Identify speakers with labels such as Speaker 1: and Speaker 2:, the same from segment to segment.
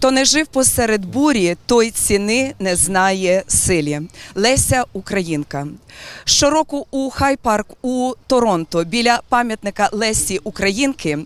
Speaker 1: Хто не жив посеред бурі, той ціни не знає силі. Леся Українка. Щороку у Хай-парк у Торонто біля пам'ятника Лесі Українки.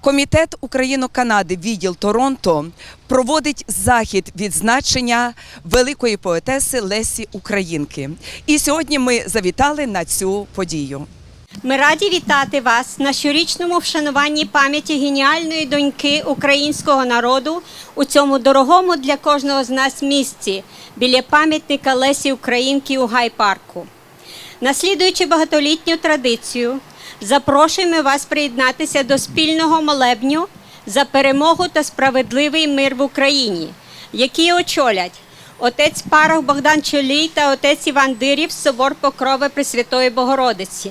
Speaker 1: Комітет Україно-Канади, відділ Торонто, проводить захід відзначення великої поетеси Лесі Українки. І сьогодні ми завітали на цю подію.
Speaker 2: Ми раді вітати вас на щорічному вшануванні пам'яті геніальної доньки українського народу у цьому дорогому для кожного з нас місці біля пам'ятника Лесі Українки у Гай-парку. Наслідуючи багатолітню традицію, запрошуємо вас приєднатися до спільного молебню за перемогу та справедливий мир в Україні, які очолять отець Парах Богдан Чолій та отець Іван Дирів, собор Покрови Пресвятої Богородиці.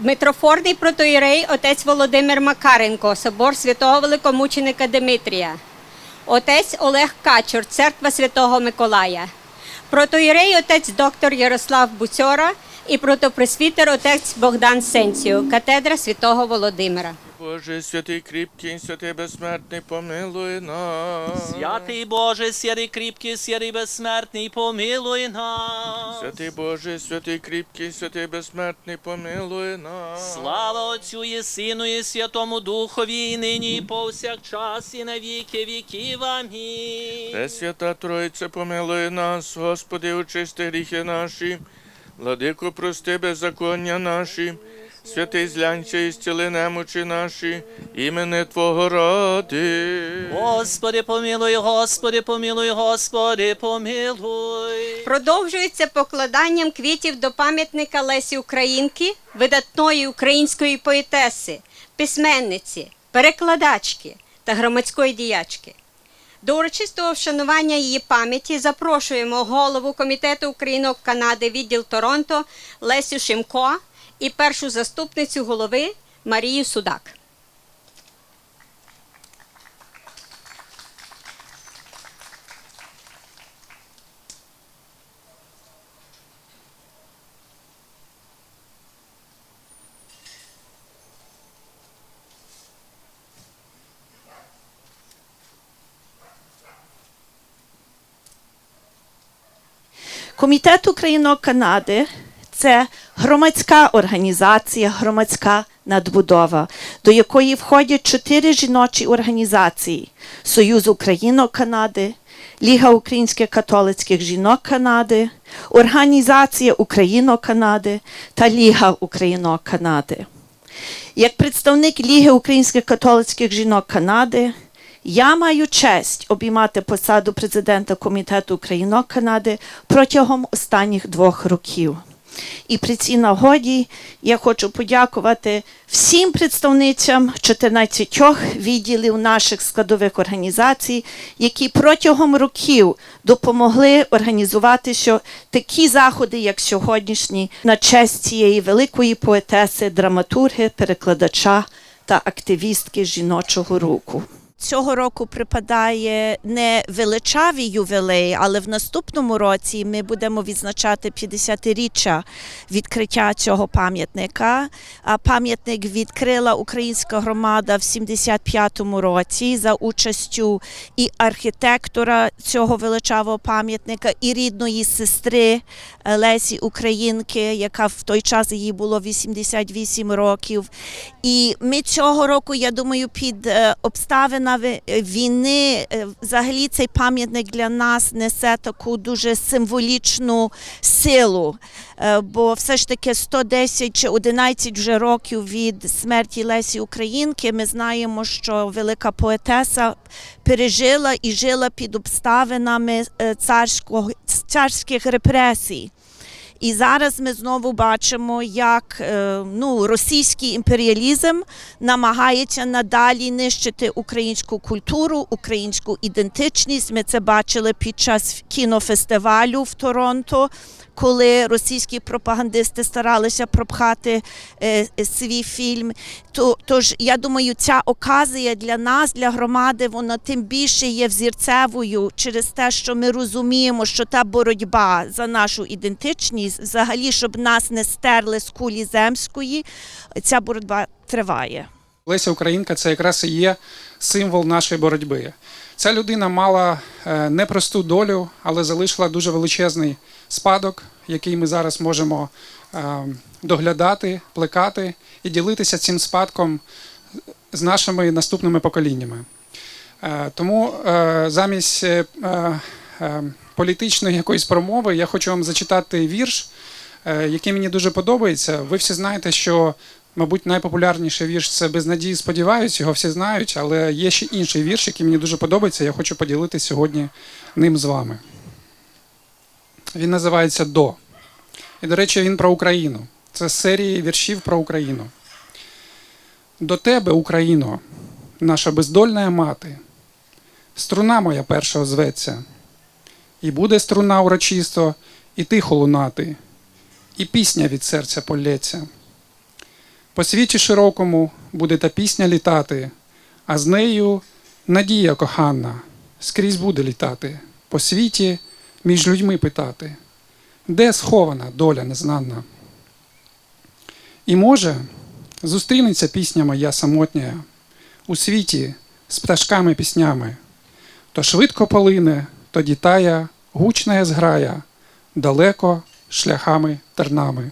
Speaker 2: Митрофорний протоїрей отець Володимир Макаренко, собор святого великомученика Димитрія, отець Олег Качур, церква святого Миколая, протоїрей отець доктор Ярослав Буцьора і протопресвітер отець Богдан Сенцію, катедра святого Володимира.
Speaker 3: Боже, святий кріпкий, святий безсмертний, помилуй нас.
Speaker 4: Святий Боже, сірий кріпкий, сірий безсмертний, помилуй нас.
Speaker 3: Святий Боже, святий кріпкий, святий безсмертний, помилуй нас.
Speaker 4: Слава Отцю і Сину, і Святому Духові, і нині, і повсякчас, і на віки віків. Амінь.
Speaker 3: Пресвята Тройце, помилуй нас, Господи, очисти гріхи наші, владико, прости беззаконня наші, святий злянця і зціли немочі наші, імени Твого ради.
Speaker 4: Господи, помилуй, Господи, помилуй, Господи, помилуй.
Speaker 2: Продовжується покладанням квітів до пам'ятника Лесі Українки, видатної української поетеси, письменниці, перекладачки та громадської діячки. До урочистого вшанування її пам'яті запрошуємо голову комітету Українок Канади відділ Торонто Лесю Шимко і першу заступницю голови Марію Судак.
Speaker 5: Комітет Українок Канади це громадська організація, громадська надбудова, до якої входять чотири жіночі організації: Союз Українок Канади, Ліга українських католицьких жінок Канади, Організація Українок Канади та Ліга Українок Канади. Як представник Ліги українських католицьких жінок Канади, я маю честь обіймати посаду президента Комітету Українок Канади протягом останніх двох років. І при цій нагоді я хочу подякувати всім представницям 14 відділів наших складових організацій, які протягом років допомогли організувати що такі заходи, як сьогоднішні, на честь цієї великої поетеси, драматурги, перекладача та активістки жіночого руху. Цього року припадає не величавий ювілей, але в наступному році ми будемо відзначати 50-річчя відкриття цього пам'ятника. Пам'ятник відкрила українська громада в 75-му році за участю і архітектора цього величавого пам'ятника, і рідної сестри е, Лесі Українки, яка в той час їй було 88 років. І ми цього року, я думаю, під е, війни, е, взагалі цей пам'ятник для нас несе таку дуже символічну силу. Е, Бо все ж таки 110 чи 11 вже років від смерті Лесі Українки. Ми знаємо, що велика поетеса пережила і жила під обставинами е, царських репресій. І зараз ми знову бачимо, як е, ну, російський імперіалізм намагається надалі нищити українську культуру, українську ідентичність. Ми це бачили під час кінофестивалю в Торонто, коли російські пропагандисти старалися пропхати е, е, свій фільм. То, тож я думаю, ця оказія для нас, для громади, вона тим більше є взірцевою через те, що ми розуміємо, що та боротьба за нашу ідентичність, взагалі, щоб нас не стерли з кулі земської, ця боротьба триває.
Speaker 6: Леся Українка це якраз і є символ нашої боротьби. Ця людина мала е, непросту долю, але залишила дуже величезний спадок, який ми зараз можемо е, доглядати, плекати і ділитися цим спадком з нашими наступними поколіннями. Е, Тому е, замість політичної якоїсь промови я хочу вам зачитати вірш, який мені дуже подобається. Ви всі знаєте, що, мабуть, найпопулярніший вірш це без надії сподіваюсь, його всі знають, але є ще інший вірш, який мені дуже подобається. Я хочу поділитися сьогодні ним з вами. Він називається До. І, до речі, він про Україну. Це серії віршів про Україну. До тебе, Україно, наша бездольна мати, струна моя перша озветься, і буде струна урочисто, і тихо лунати, і пісня від серця полється. По світі широкому буде та пісня літати, а з нею надія кохана скрізь буде літати, по світі між людьми питати, де схована доля незнана. І може, зустрінеться пісня моя самотня у світі з пташками піснями, то швидко полине, то дітая, гучна зграя, далеко шляхами тернами.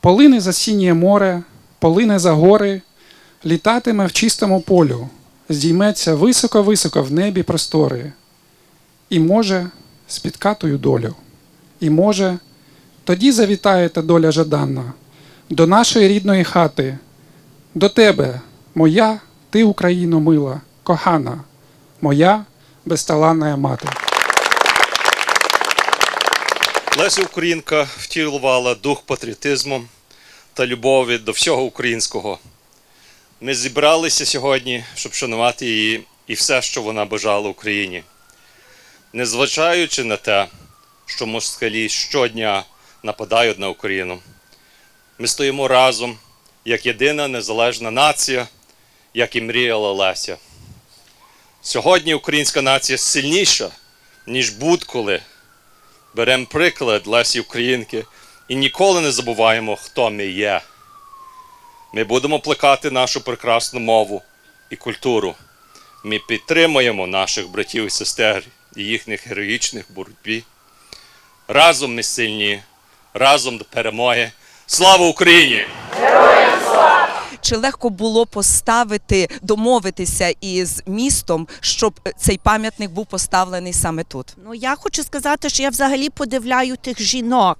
Speaker 6: Полине за сінє море, полине за гори, літатиме в чистому полю, здійметься високо-високо в небі простори, і може спіткатою долю, і може, тоді завітає та доля жаданна до нашої рідної хати, до тебе, моя, ти, Україно, мила, кохана, моя безталанна мати.
Speaker 7: Леся Українка втілювала дух патріотизму та любові до всього українського. Ми зібралися сьогодні, щоб шанувати її і все, що вона бажала Україні. Незважаючи на те, що москалі щодня нападають на Україну, ми стоїмо разом як єдина незалежна нація, як і мріяла Леся. Сьогодні українська нація сильніша, ніж будь-коли. Беремо приклад Лесі Українки і ніколи не забуваємо, хто ми є. Ми будемо плекати нашу прекрасну мову і культуру. Ми підтримуємо наших братів і сестер і їхніх героїчних боротьбі. Разом ми сильні, разом до перемоги. Слава Україні!
Speaker 1: Чи легко було поставити, домовитися із містом, щоб цей пам'ятник був поставлений саме тут?
Speaker 5: Ну, я хочу сказати, що я взагалі подивляю тих жінок,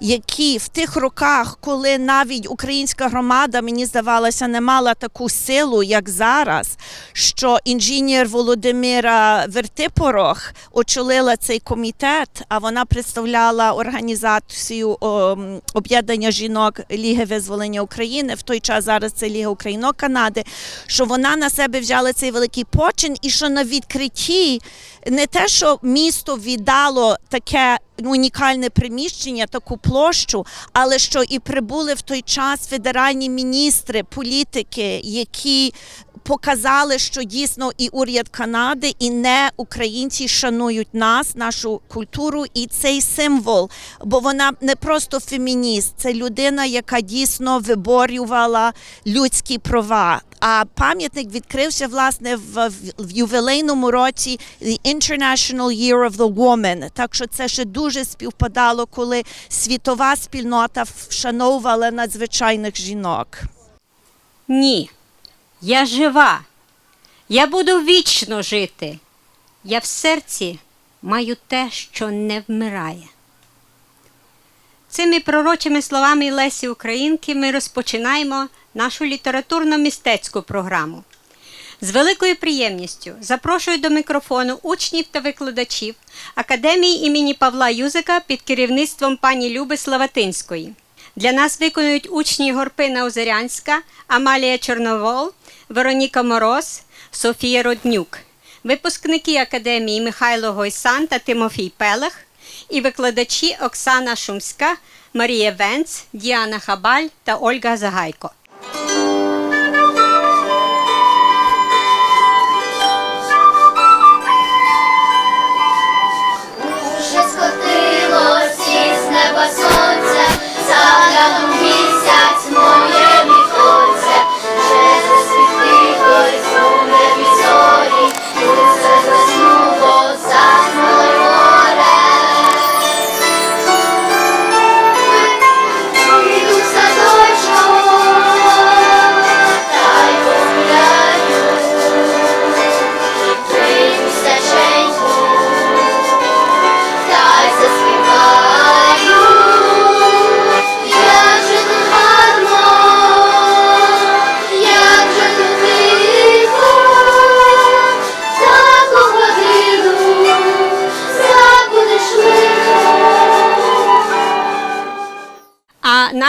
Speaker 5: які в тих роках, коли навіть українська громада, мені здавалося, не мала таку силу, як зараз, що інженер Володимира Вертипорох очолила цей комітет, а вона представляла організацію об'єднання жінок Ліги визволення України. В той час зараз це Ліга Українок Канади. Що вона на себе взяла цей великий почин, і що на відкритті не те, що місто віддало таке унікальне приміщення, таку площу, але що і прибули в той час федеральні міністри, політики, які показали, що дійсно і уряд Канади, і не українці шанують нас, нашу культуру і цей символ. Бо вона не просто фемініст, це людина, яка дійсно виборювала людські права. А пам'ятник відкрився власне в, в ювілейному році The International Year of the Woman. Так що це ще дуже співпадало, коли світова спільнота вшановувала надзвичайних жінок.
Speaker 2: Ні, я жива. Я буду вічно жити. Я в серці маю те, що не вмирає. Цими пророчими словами Лесі Українки ми розпочинаємо нашу літературно-містецьку програму. З великою приємністю запрошую до мікрофону учнів та викладачів Академії імені Павла Юзика під керівництвом пані Люби Славатинської. Для нас виконують учні Горпина Озерянська, Амалія Чорновол, Вероніка Мороз, Софія Роднюк, випускники Академії Михайло Гойсан та Тимофій Пелех і викладачі Оксана Шумська, Марія Венц, Діана Хабаль та Ольга Загайко.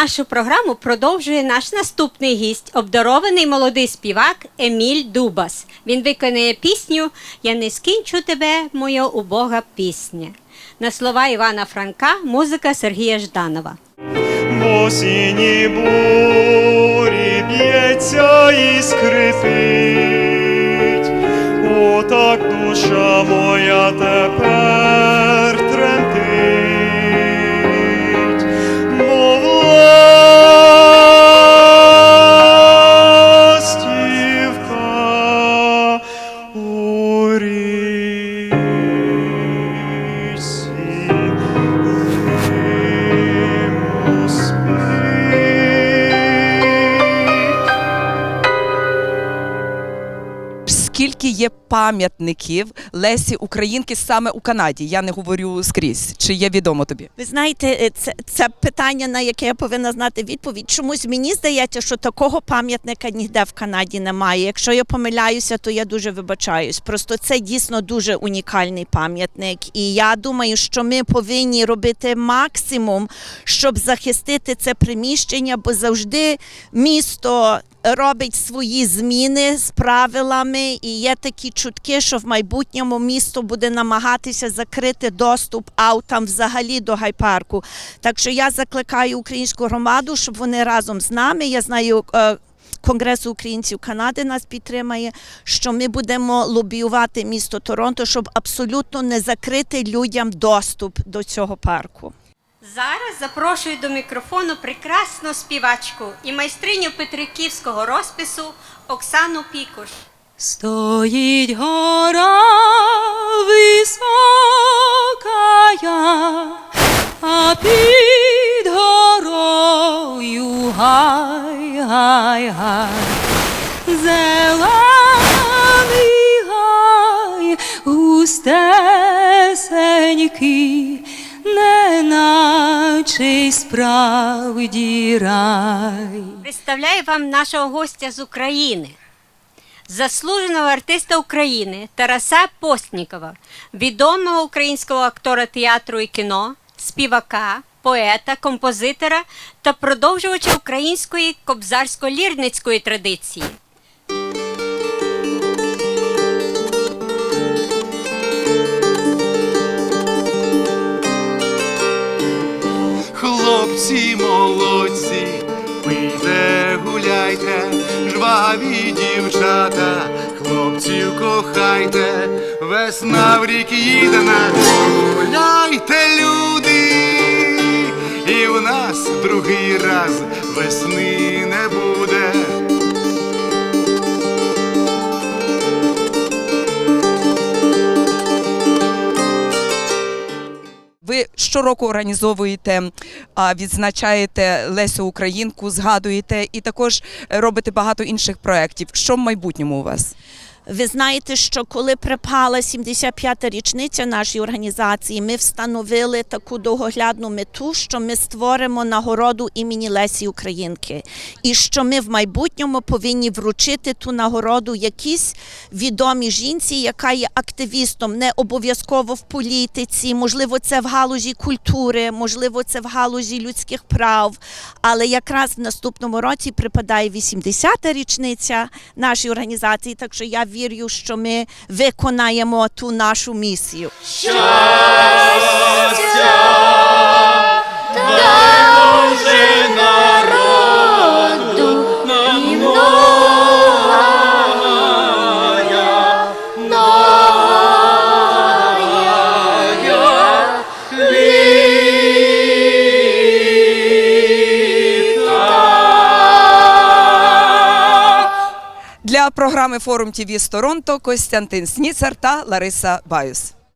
Speaker 2: Нашу програму продовжує наш наступний гість, обдарований молодий співак Еміль Дубас. Він виконує пісню Я не скінчу тебе, моя убога пісня. На слова Івана Франка, музика Сергія Жданова.
Speaker 8: Осінні бурі б'ється і скрипить, отак душа моя тепер
Speaker 1: пам'ятників Лесі Українки саме у Канаді? Я не говорю скрізь. Чи є відомо тобі?
Speaker 5: Ви знаєте, е, це, це питання, на яке я повинна знати відповідь. Чомусь мені здається, що такого пам'ятника ніде в Канаді немає. Якщо я помиляюся, то я дуже вибачаюсь. Просто це дійсно дуже унікальний пам'ятник. І я думаю, що ми повинні робити максимум, щоб захистити це приміщення, бо завжди місто. Робить свої зміни з правилами, і є такі чутки, що в майбутньому місто буде намагатися закрити доступ аутам взагалі до гайпарку. Так що я закликаю українську громаду, щоб вони разом з нами. Я знаю. е, Конгресу українців Канади нас підтримає, що ми будемо лобіювати місто Торонто, щоб абсолютно не закрити людям доступ до цього парку.
Speaker 2: Зараз запрошую до мікрофону прекрасну співачку і майстриню Петриківського розпису Оксану Пікуш.
Speaker 9: Стоїть гора високая, а під горою гай, гай, гай, зелений гай, густесенький, неначе справді рай.
Speaker 2: Представляю вам нашого гостя з України. Заслуженого артиста України Тараса Постнікова, відомого українського актора театру і кіно, співака, поета, композитора та продовжувача української кобзарсько-лірницької традиції.
Speaker 8: Хлопці молодці, пийте, гуляйте, жваві дівчата, хлопців кохайте, весна в рік їде на гуляйте, люди, і в нас другий раз весни не буде.
Speaker 1: Щороку організовуєте, відзначаєте Лесю Українку, згадуєте і також робите багато інших проєктів. Що в майбутньому у вас?
Speaker 5: Ви знаєте, що коли припала 75-та річниця нашої організації, ми встановили таку довгоглядну мету, що ми створимо нагороду імені Лесі Українки, і що ми в майбутньому повинні вручити ту нагороду якійсь відомій жінці, яка є активістом, не обов'язково в політиці, можливо, це в галузі культури, можливо, це в галузі людських прав. Але якраз в наступному році припадає 80-та річниця нашої організації, так що я вірю, що ми виконаємо ту нашу місію.
Speaker 10: І
Speaker 1: програми Форум ТІВІ з Торонто Костянтин Сніцар та Лариса Баюс.